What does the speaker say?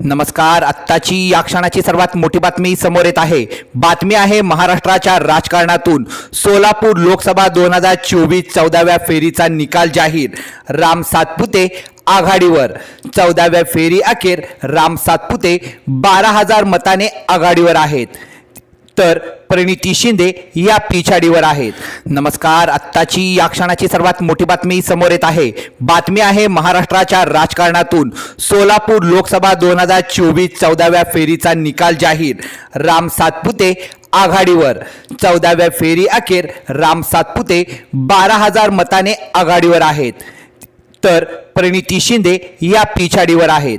नमस्कार. आत्ताची या क्षणाची सर्वात मोठी बातमी समोर येत आहे. बातमी आहे महाराष्ट्राच्या राजकारणातून. सोलापूर लोकसभा दोन हजार चोवीस चौदाव्या फेरीचा निकाल जाहीर. राम सातपुते आघाडीवर. चौदाव्या फेरी अखेर राम सातपुते बारा हजार मताने आघाडीवर आहेत. तर परिणिती शिंदे या पिछाडीवर आहेत. नमस्कार आत्ताची या क्षणाची सर्वात मोठी बातमी समोर येत आहे. बातमी आहे महाराष्ट्राच्या राजकारणातून. सोलापूर लोकसभा दोन हजार चोवीस चौदाव्या फेरीचा निकाल जाहीर. राम सातपुते आघाडीवर. चौदाव्या फेरी अखेर राम सातपुते बारा हजार मताने आघाडीवर आहेत. तर परिणिती शिंदे या पिछाडीवर आहेत.